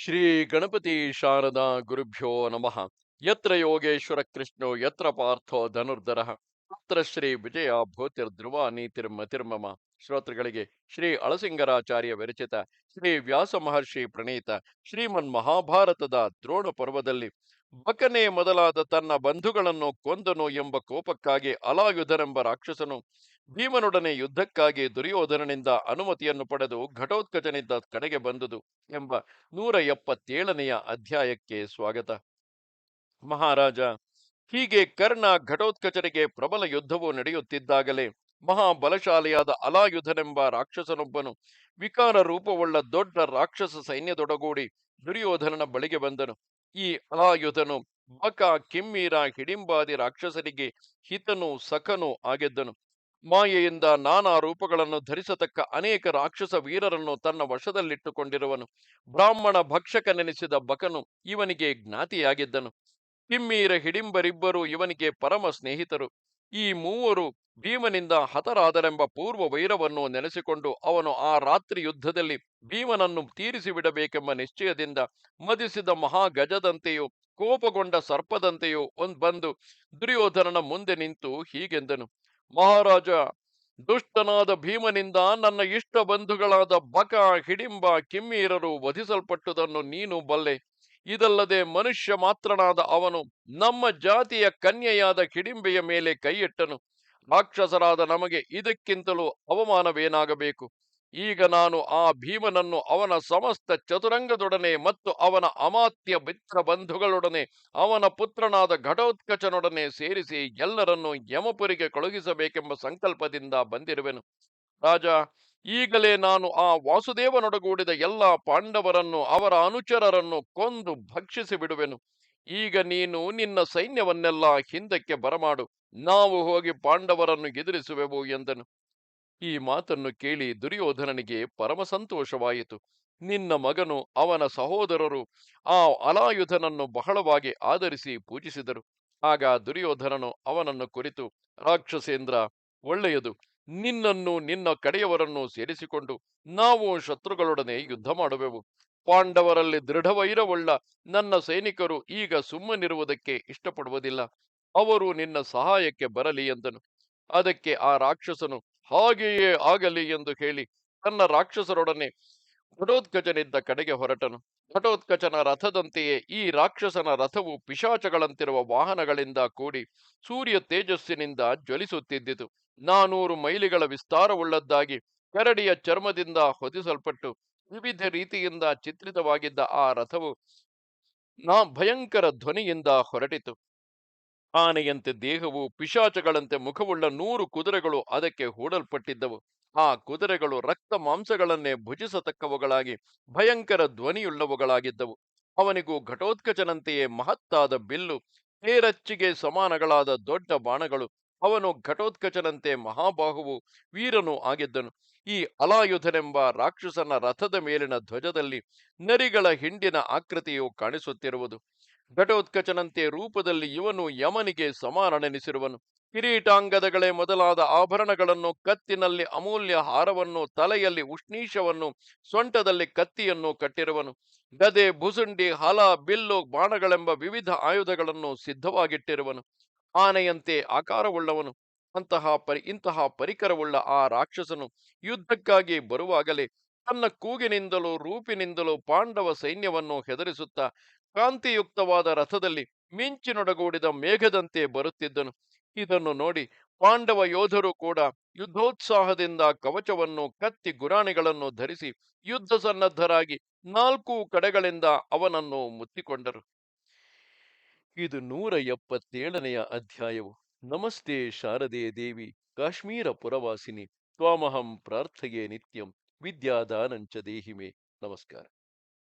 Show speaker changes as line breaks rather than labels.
ಶ್ರೀ ಗಣಪತಿ ಶಾರದಾ ಗುರುಭ್ಯೋ ನಮಃ. ಯತ್ರ ಯೋಗೇಶ್ವರ ಕೃಷ್ಣೋ, ಯತ್ರ ಪಾರ್ಥೋ ಧನುರ್ಧರ. ಅತ್ರ ಶ್ರೀ ವಿಜಯ ಭೂತಿರ್ಧ್ರುವ ನೀತಿರ್ಮತಿರ್ಮಮ ಶ್ರೋತೃಗಳಿಗೆ ಶ್ರೀ ಅಳಸಿಂಗರಾಚಾರ್ಯ ವಿರಚಿತ ಶ್ರೀ ವ್ಯಾಸ ಮಹರ್ಷಿ ಪ್ರಣೀತ ಶ್ರೀಮನ್ ಮಹಾಭಾರತದ ದ್ರೋಣ ಪರ್ವದಲ್ಲಿ ಬಕನೆ ಮೊದಲಾದ ತನ್ನ ಬಂಧುಗಳನ್ನು ಕೊಂದನು ಎಂಬ ಕೋಪಕ್ಕಾಗಿ ಅಲಾಯುಧರೆಂಬ ರಾಕ್ಷಸನು ಭೀಮನೊಡನೆ ಯುದ್ಧಕ್ಕಾಗಿ ದುರ್ಯೋಧನನಿಂದ ಅನುಮತಿಯನ್ನು ಪಡೆದು ಘಟೋತ್ಕಚನಿದ್ದ ಕಡೆಗೆ ಬಂದುದು ಎಂಬ ನೂರ ಎಪ್ಪತ್ತೇಳನೆಯ ಅಧ್ಯಾಯಕ್ಕೆ ಸ್ವಾಗತ. ಮಹಾರಾಜ, ಹೀಗೆ ಕರ್ಣ ಘಟೋತ್ಕಚರಿಗೆ ಪ್ರಬಲ ಯುದ್ಧವು ನಡೆಯುತ್ತಿದ್ದಾಗಲೇ ಮಹಾಬಲಶಾಲಿಯಾದ ಅಲಾಯುಧನೆಂಬ ರಾಕ್ಷಸನೊಬ್ಬನು ವಿಕಾರ ರೂಪವುಳ್ಳ ದೊಡ್ಡ ರಾಕ್ಷಸ ಸೈನ್ಯದೊಡಗೂಡಿ ದುರ್ಯೋಧನನ ಬಳಿಗೆ ಬಂದನು. ಈ ಅಲಾಯುಧನು ಬಕ ಕಿಮ್ಮೀರ ಹಿಡಿಂಬಾದಿ ರಾಕ್ಷಸರಿಗೆ ಹಿತನು, ಸಖನು ಆಗಿದ್ದನು. ಮಾಯೆಯಿಂದ ನಾನಾ ರೂಪಗಳನ್ನು ಧರಿಸತಕ್ಕ ಅನೇಕ ರಾಕ್ಷಸ ವೀರರನ್ನು ತನ್ನ ವಶದಲ್ಲಿಟ್ಟುಕೊಂಡಿರುವನು. ಬ್ರಾಹ್ಮಣ ಭಕ್ಷಕನೆನಿಸಿದ ಬಕನು ಇವನಿಗೆ ಜ್ಞಾತಿಯಾಗಿದ್ದನು. ಕಿಮ್ಮೀರ ಹಿಡಿಂಬರಿಬ್ಬರು ಇವನಿಗೆ ಪರಮ ಸ್ನೇಹಿತರು. ಈ ಮೂವರು ಭೀಮನಿಂದ ಹತರಾದರೆಂಬ ಪೂರ್ವ ವೈರವನ್ನು ನೆನೆಸಿಕೊಂಡು ಅವನು ಆ ರಾತ್ರಿ ಯುದ್ಧದಲ್ಲಿ ಭೀಮನನ್ನು ತೀರಿಸಿ ಬಿಡಬೇಕೆಂಬ ನಿಶ್ಚಯದಿಂದ ಮದಿಸಿದ ಮಹಾಗಜದಂತೆಯೂ, ಕೋಪಗೊಂಡ ಸರ್ಪದಂತೆಯೂ ಒಂದ್ ಬಂದು ದುರ್ಯೋಧನನ ಮುಂದೆ ನಿಂತು ಹೀಗೆಂದನು. ಮಹಾರಾಜ, ದುಷ್ಟನಾದ ಭೀಮನಿಂದ ನನ್ನ ಇಷ್ಟ ಬಂಧುಗಳಾದ ಬಕ, ಹಿಡಿಂಬ, ಕಿಮ್ಮೀರರು ವಧಿಸಲ್ಪಟ್ಟುದನ್ನು ನೀನು ಬಲ್ಲೆ. ಇದಲ್ಲದೆ ಮನುಷ್ಯ ಮಾತ್ರನಾದ ಅವನು ನಮ್ಮ ಜಾತಿಯ ಕನ್ಯೆಯಾದ ಹಿಡಿಂಬೆಯ ಮೇಲೆ ಕೈಯಿಟ್ಟನು. ರಾಕ್ಷಸರಾದ ನಮಗೆ ಇದಕ್ಕಿಂತಲೂ ಅವಮಾನವೇನಾಗಬೇಕು? ಈಗ ನಾನು ಆ ಭೀಮನನ್ನು ಅವನ ಸಮಸ್ತ ಚತುರಂಗದೊಡನೆ ಮತ್ತು ಅವನ ಅಮಾತ್ಯ ಮಿತ್ರ ಬಂಧುಗಳೊಡನೆ, ಅವನ ಪುತ್ರನಾದ ಘಟೋತ್ಕಚನೊಡನೆ ಸೇರಿಸಿ ಎಲ್ಲರನ್ನು ಯಮಪುರಿಗೆ ಕಳುಹಿಸಬೇಕೆಂಬ ಸಂಕಲ್ಪದಿಂದ ಬಂದಿರುವೆನು. ರಾಜ, ಈಗಲೇ ನಾನು ಆ ವಾಸುದೇವನೊಡಗೂಡಿದ ಎಲ್ಲ ಪಾಂಡವರನ್ನು, ಅವರ ಅನುಚರರನ್ನು ಕೊಂದು ಭಕ್ಷಿಸಿ ಬಿಡುವೆನು ಈಗ ನೀನು ನಿನ್ನ ಸೈನ್ಯವನ್ನೆಲ್ಲ ಹಿಂದಕ್ಕೆ ಬರಮಾಡು. ನಾವು ಹೋಗಿ ಪಾಂಡವರನ್ನು ಎದುರಿಸುವೆವು ಎಂದನು. ಈ ಮಾತನ್ನು ಕೇಳಿ ದುರ್ಯೋಧನನಿಗೆ ಪರಮ ಸಂತೋಷವಾಯಿತು. ನಿನ್ನ ಮಗನು ಅವನ ಸಹೋದರರು ಆ ಅಲಾಯುಧನನ್ನು ಬಹಳವಾಗಿ ಆಧರಿಸಿ ಪೂಜಿಸಿದರು. ಆಗ ದುರ್ಯೋಧನನು ಅವನನ್ನು ಕುರಿತು, ರಾಕ್ಷಸೇಂದ್ರ, ಒಳ್ಳೆಯದು. ನಿನ್ನನ್ನು ನಿನ್ನ ಕಡೆಯವರನ್ನು ಸೇರಿಸಿಕೊಂಡು ನಾವು ಶತ್ರುಗಳೊಡನೆ ಯುದ್ಧ ಮಾಡುವೆವು. ಪಾಂಡವರಲ್ಲಿ ದೃಢವೈರವುಳ್ಳ ನನ್ನ ಸೈನಿಕರು ಈಗ ಸುಮ್ಮನಿರುವುದಕ್ಕೆ ಇಷ್ಟಪಡುವುದಿಲ್ಲ. ಅವರು ನಿನ್ನ ಸಹಾಯಕ್ಕೆ ಬರಲಿ ಎಂದನು. ಅದಕ್ಕೆ ಆ ರಾಕ್ಷಸನು, ಹಾಗೆಯೇ ಆಗಲಿ ಎಂದು ಹೇಳಿ ತನ್ನ ರಾಕ್ಷಸರೊಡನೆ ಘಟೋತ್ಕಚನಿದ್ದ ಕಡೆಗೆ ಹೊರಟನು. ಘಟೋತ್ಕಚನ ರಥದಂತೆಯೇ ಈ ರಾಕ್ಷಸನ ರಥವು ಪಿಶಾಚಗಳಂತಿರುವ ವಾಹನಗಳಿಂದ ಕೂಡಿ ಸೂರ್ಯ ತೇಜಸ್ಸಿನಿಂದ ಜ್ವಲಿಸುತ್ತಿದ್ದಿತು. ನಾನೂರು ಮೈಲಿಗಳ ವಿಸ್ತಾರವುಳ್ಳದ್ದಾಗಿ ಕರಡಿಯ ಚರ್ಮದಿಂದ ಹೊದಿಸಲ್ಪಟ್ಟು ವಿವಿಧ ರೀತಿಯಿಂದ ಚಿತ್ರಿತವಾಗಿದ್ದ ಆ ರಥವು ನಾ ಭಯಂಕರ ಧ್ವನಿಯಿಂದ ಹೊರಟಿತು. ಆನೆಯಂತೆ ದೇಹವು ಪಿಶಾಚಗಳಂತೆ ಮುಖವುಳ್ಳ ನೂರು ಕುದುರೆಗಳು ಅದಕ್ಕೆ ಹೂಡಲ್ಪಟ್ಟಿದ್ದವು. ಆ ಕುದುರೆಗಳು ರಕ್ತ ಮಾಂಸಗಳನ್ನೇ ಭುಜಿಸತಕ್ಕವುಗಳಾಗಿ, ಭಯಂಕರ ಧ್ವನಿಯುಳ್ಳವುಗಳಾಗಿದ್ದವು. ಅವನಿಗೂ ಘಟೋತ್ಕಚನಂತೆಯೇ ಮಹತ್ತಾದ ಬಿಲ್ಲು, ತೇರಚ್ಚಿಗೆ ಸಮಾನಗಳಾದ ದೊಡ್ಡ ಬಾಣಗಳು. ಅವನು ಘಟೋತ್ಕಚನಂತೆ ಮಹಾಬಾಹುವು, ವೀರನೂ ಆಗಿದ್ದನು. ಈ ಅಲಾಯುಧನೆಂಬ ರಾಕ್ಷಸನ ರಥದ ಮೇಲಿನ ಧ್ವಜದಲ್ಲಿ ನರಿಗಳ ಹಿಂಡಿನ ಆಕೃತಿಯು ಕಾಣಿಸುತ್ತಿರುವುದು. ಘಟೋತ್ಕಚನಂತೆ ರೂಪದಲ್ಲಿ ಇವನು ಯಮನಿಗೆ ಸಮಾನನೆನಿಸಿರುವನು. ಕಿರೀಟಾಂಗದಗಳೇ ಮೊದಲಾದ ಆಭರಣಗಳನ್ನು ಕತ್ತಿನಲ್ಲಿ ಅಮೂಲ್ಯ ಹಾರವನ್ನು, ತಲೆಯಲ್ಲಿ ಉಷ್ಣೀಶವನ್ನು, ಸೊಂಟದಲ್ಲಿ ಕತ್ತಿಯನ್ನು ಕಟ್ಟಿರುವನು. ಗದೆ, ಭುಸುಂಡಿ, ಹಲ, ಬಿಲ್ಲು, ಬಾಣಗಳೆಂಬ ವಿವಿಧ ಆಯುಧಗಳನ್ನು ಸಿದ್ಧವಾಗಿಟ್ಟಿರುವನು. ಆನೆಯಂತೆ ಆಕಾರವುಳ್ಳವನು. ಅಂತಹ ಪರಿ, ಇಂತಹ ಪರಿಕರವುಳ್ಳ ಆ ರಾಕ್ಷಸನು ಯುದ್ಧಕ್ಕಾಗಿ ಬರುವಾಗಲೇ ತನ್ನ ಕೂಗಿನಿಂದಲೂ, ರೂಪಿನಿಂದಲೂ ಪಾಂಡವ ಸೈನ್ಯವನ್ನು ಹೆದರಿಸುತ್ತಾ ಕಾಂತಿಯುಕ್ತವಾದ ರಥದಲ್ಲಿ ಮಿಂಚಿನೊಡಗೂಡಿದ ಮೇಘದಂತೆ ಬರುತ್ತಿದ್ದನು. ಇದನ್ನು ನೋಡಿ ಪಾಂಡವ ಯೋಧರು ಕೂಡ ಯುದ್ಧೋತ್ಸಾಹದಿಂದ ಕವಚವನ್ನು ಕತ್ತಿ ಗುರಾಣಿಗಳನ್ನು ಧರಿಸಿ ಯುದ್ಧ ಸನ್ನದ್ಧರಾಗಿ ನಾಲ್ಕು ಕಡೆಗಳಿಂದ ಅವನನ್ನು ಮುತ್ತಿಕೊಂಡರು. ಇದು ನೂರ ಎಪ್ಪತ್ತೇಳನೆಯ ಅಧ್ಯಾಯವು. ನಮಸ್ತೆ ಶಾರದೆ ದೇವಿ, ಕಾಶ್ಮೀರ ಪುರವಾಸಿನಿ, ತ್ವಾಮಹಂ ಪ್ರಾರ್ಥೆಯೇ ನಿತ್ಯಂ, ವಿದ್ಯಾದಾನಂಚ ದೇಹಿಮೆ. ನಮಸ್ಕಾರ.